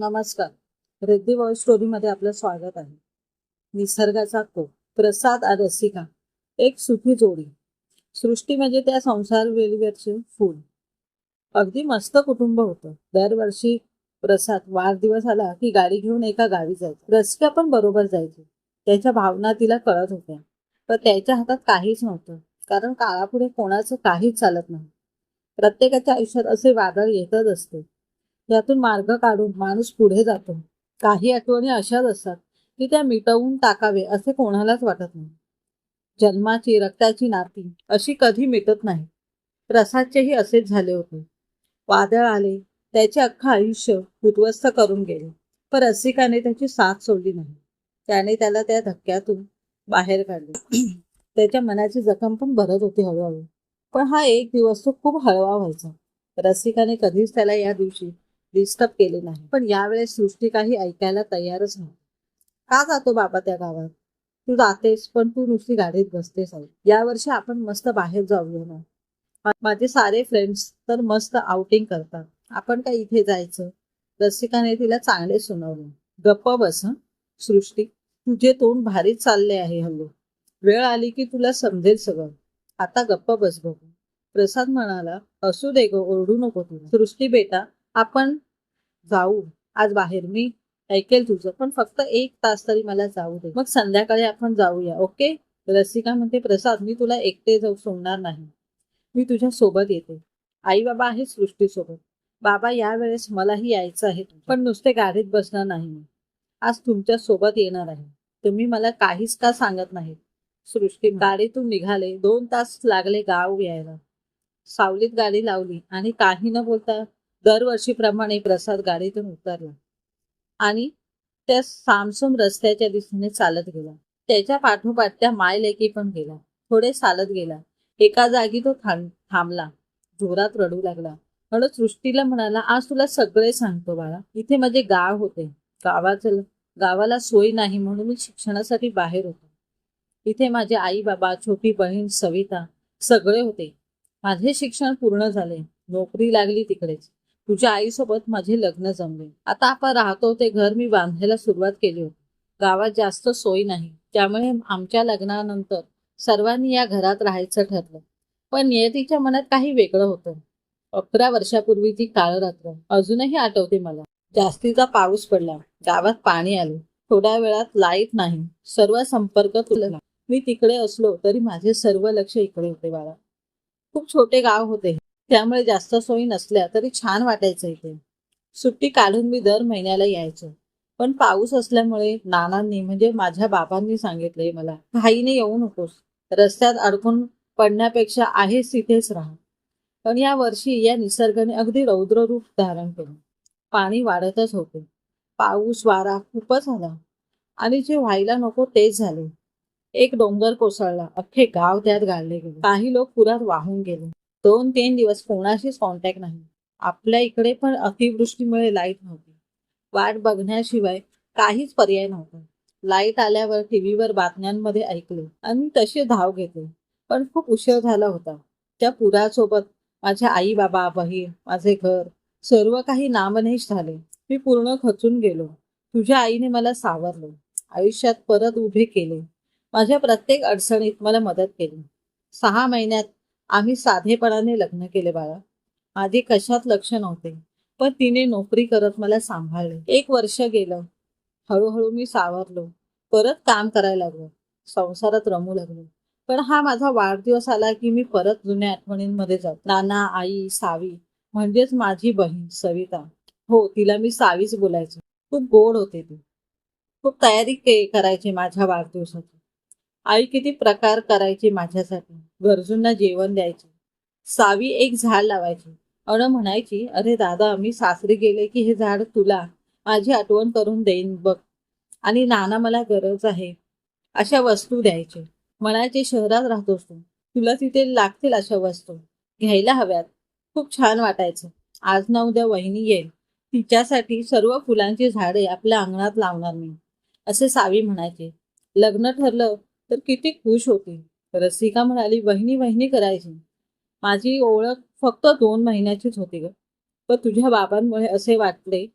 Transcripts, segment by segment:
नमस्कार. रिद्धी वॉइस स्टोरीमध्ये आपलं स्वागत आहे. निसर्गाचा को प्रसाद आणि रसिका एक सुखी जोडी. सृष्टी म्हणजे त्या संसार वेलीवरचे फूल. अगदी मस्त कुटुंब होतं. दरवर्षी प्रसाद वाढदिवस आला की गाडी घेऊन एका गावी जायचं. रसिका पण बरोबर जायची. त्याच्या भावना तिला कळत होत्या. पण त्याच्या हातात काहीच नव्हतं. कारण काळापुढे कोणाचं काहीच चालत नाही. प्रत्येकाच्या आयुष्यात असे वादळ येतच असते. यातून मार्ग काढून माणूस पुढे जातो. काही आठवणी अशाच असतात की त्या मिटवून टाकावे असे कोणालाच वाटत नाही. जन्माची रक्ताची नाती अशी कधी मिटत नाही. प्रसादचेही असेच झाले होते. वादळ आले त्याचे अख्खं आयुष्य उद्ध्वस्त करून गेले. पण रसिकाने त्याची साथ सोडली नाही. त्याने त्याला त्या धक्क्यातून बाहेर काढले. त्याच्या मनाची जखम पण भरत होती हळूहळू. पण हा एक दिवस तो खूप हळवा व्हायचा. रसिकाने कधीच त्याला या दिवशी डिस्टर्ब केले नाही. पण यावेळेस सृष्टी काही ऐकायला तयारच नाही का जातो बाबा त्या गावात? तू जातेस पण तू नुसती गाडीत बसतेस आहे. यावर्षी आपण मस्त बाहेर जाऊया ना. माझे सारे फ्रेंड्स तर मस्त आउटिंग करतात. आपण काय इथे जायचं? रसिकाने तिला चांगले सुनावले. गप्प बस हं सृष्टी. तुझे तोंड भारीच चालले आहे हल्लो. वेळ आली की तुला समजेल सगळं. आता गप्प बस बघू. प्रसाद म्हणाला असू दे ग ओरडू नको तुला. सृष्टी बेटा आपण जाऊ. आज बाहेर. मी ऐकेल तुझं. पण फक्त एक तास तरी मला जाऊ दे. मग संध्याकाळी आपण जाऊया ओके? रसिका म्हणते प्रसाद मी तुला एकटे जाऊ सोडणार नाही. मी तुझ्या सोबत येते. आई बाबा आहे सृष्टीसोबत. बाबा यावेळेस मलाही यायचं आहे पण नुसते गाडीत बसणार नाही मी. आज तुमच्यासोबत येणार आहे. तुम्ही मला काहीच का सांगत नाहीत? सृष्टी गाडीतून निघाले. दोन तास लागले गाव यायला. सावलीत गाडी लावली आणि काही न बोलता दरवर्षीप्रमाणे प्रसाद गाडीतून उतरला. आणि त्या सामसूम रस्त्याच्या दिशेने चालत गेला. त्याच्या पाठोपाठ त्या मायलेकी पण गेला. थोडे चालत गेला. एका जागी तो थांबला. जोरात रडू लागला. म्हणून सृष्टीला म्हणाला आज तुला सगळे सांगतो बाळा. इथे माझे गाव होते. गावाचं गावाला सोय नाही म्हणून मी शिक्षणासाठी बाहेर होतो. इथे माझे आई बाबा छोटी बहीण सविता सगळे होते. माझे शिक्षण पूर्ण झाले. नोकरी लागली तिकडेच. तुझ्या आईसोबत माझे लग्न जमले. आता आपण राहतो ते घर मी बांधायला सुरुवात केली होती. गावात जास्त सोय नाही. त्यामुळे आमच्या लग्नानंतर सर्वांनी या घरात राहायचं ठरलं. पण नियतीच्या मनात काही वेगळं होतं. अकरा वर्षापूर्वी ती काळ रात्र अजूनही आठवते मला. जास्तीचा पाऊस पडला. गावात पाणी आले. थोड्या वेळात लाइट नाही. सर्व संपर्क तुटला. मी तिकडे असलो तरी माझे सर्व लक्ष इकडे होते बाळा. खूप छोटे गाव होते. त्यामुळे जास्त सोयी नसल्या तरी छान वाटायचं इथे. सुट्टी काढून मी दर महिन्याला यायचो. पण पाऊस असल्यामुळे नानांनी म्हणजे माझ्या बाबांनी सांगितले मला घाईने येऊ नकोस. रस्त्यात अडकून पडण्यापेक्षा आहेस तिथेच राहा. पण या वर्षी या निसर्गाने अगदी रौद्र रूप धारण केलं. पाणी वाढतच होते. पाऊस वारा खूपच आला. आणि जे व्हायला नको तेच झाले. एक डोंगर कोसळला. अख्खे गाव त्यात गाळले गेले. काही लोक पुरात वाहून गेले. दोन तीन दिवस कोणाशीच कॉन्टॅक्ट नाही. आपल्या इकडे पण अतिवृष्टीमुळे लाइट नव्हती. वाट बघण्याशिवाय काहीच पर्याय नव्हता. लाइट आल्यावर टीव्हीवर बातम्यांमध्ये ऐकले आणि तसे धाव घेतले. पण खूप उशीर झाला होता. त्या पुरासोबत माझ्या आई बाबा बहीण माझे घर सर्व काही नामनेश झाले. मी पूर्ण खचून गेलो. तुझ्या आईने मला सावरलं. आयुष्यात परत उभे केले. माझ्या प्रत्येक अडचणीत मला मदत केली. सहा महिन्यात आम्ही साधेपणाने लग्न केले बाळा. आधी कशात लक्ष नव्हते पण तिने नोकरी करत मला सांभाळले. एक वर्ष गेलं. हळूहळू मी सावरलो. परत काम करायला लागलो. संसारात रमू लागलो. पण हा माझा वाढदिवस आला की मी परत जुन्या आठवणींमध्ये जातो. नाना आई सावी म्हणजेच माझी बहीण सविता. हो तिला मी सावीच बोलायचो. खूप गोड होते ती. खूप तयारी के करायची माझ्या वाढदिवसाची. आई किती प्रकार करायची माझ्यासाठी? गरजूंना जेवण द्यायची. सावी एक झाड लावायची. अन म्हणायची अरे दादा मी सासरी गेले की हे झाड तुला. माझी आठवण करून देईन बघ. आणि नाना मला गरज आहे. अशा वस्तू द्यायचे. म्हणायचे शहरात राहतोस तू तुला तिथे लागतील अशा वस्तू. घ्यायला हव्यात. खूप छान वाटायचं. आज ना उद्या वहिनी येईल. तिच्यासाठी सर्व फुलांची झाडे आपल्या अंगणात लावणार मी. असे सावी म्हणायचे. लग्न ठरलं तर किती खुश होती. रसिका म्हणाली वहिनी वहिनी करायची. माझी ओळख फक्त दोन महिन्याचीच होती ग. पण तुझ्या बाबांमुळे असे वाटले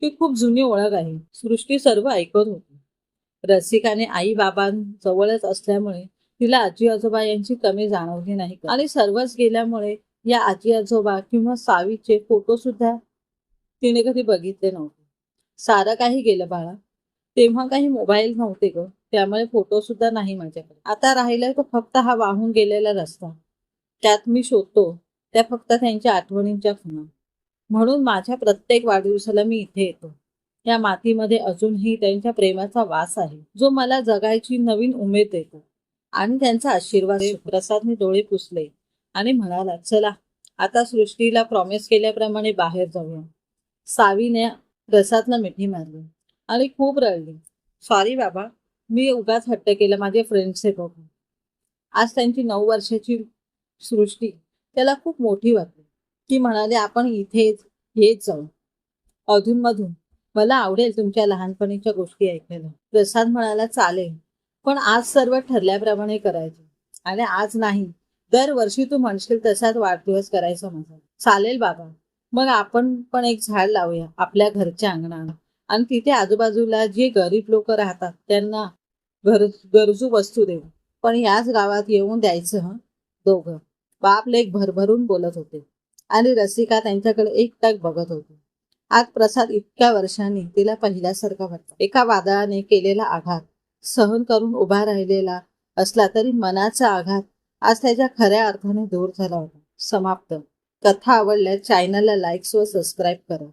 की खूप जुनी ओळख आहे. सृष्टी सर्व ऐकत होती. रसिकाने आई बाबांजवळच असल्यामुळे तिला आजी आजोबा यांची कमी जाणवली नाही आणि सर्वच गेल्यामुळे या आजी आजोबा किंवा सावीचे फोटो सुद्धा तिने कधी बघितले नव्हते. सारं काही गेलं बाळा. तेव्हा काही मोबाईल नव्हते ग. त्यामुळे फोटो सुद्धा नाही माझ्याकडे. आता राहिलाय तो फक्त हा वाहून गेलेला रस्ता. त्यात मी शोधतो त्या फक्त त्यांच्या आठवणींच्या खुणा. म्हणून माझ्या प्रत्येक वाढदिवसाला मी इथे येतो. या मातीमध्ये अजूनही त्यांच्या प्रेमाचा वास आहे जो मला जगायची नवीन उमेद देतो. आणि त्यांचा आशीर्वाद प्रसादने डोळे पुसले आणि म्हणाला चला आता सृष्टीला प्रॉमिस केल्याप्रमाणे बाहेर जाऊया. सावीने प्रसादला मिठी मारली आणि खूप रडली. सॉरी बाबा मी उगाच हट्ट केलं माझे फ्रेंड्स आहे बघून. आज त्यांची नऊ वर्षाची सृष्टी त्याला खूप मोठी वाटली. ती म्हणाली आपण इथेच येत जाऊ. अधूनमधून मला आवडेल तुमच्या लहानपणीच्या गोष्टी ऐकायला. प्रसाद म्हणाला चालेल पण आज सर्व ठरल्याप्रमाणे करायचे. आणि आज नाही दरवर्षी तू म्हणशील तसाच वाढदिवस करायचा माझा. चालेल बाबा मग आपण पण एक झाड लावूया आपल्या घरच्या अंगणाला आणि तिथे आजूबाजूला जे गरीब लोक राहतात त्यांना घर गरजू वस्तू देऊ पण याच गावात येऊन द्यायचं दोघं. बाप लेख भरभरून बोलत होते. आणि रसिका त्यांच्याकडे एकटक बघत होती. आज प्रसाद इतक्या वर्षांनी तिला पहिल्यासारखा वाटतं. एका वादळाने केलेला आघात सहन करून उभा राहिलेला असला तरी मनाचा आघात आज त्याच्या खऱ्या अर्थाने दूर झाला होता. समाप्त. कथा आवडल्यास चॅनलला लाईक्स व सबस्क्राईब करा.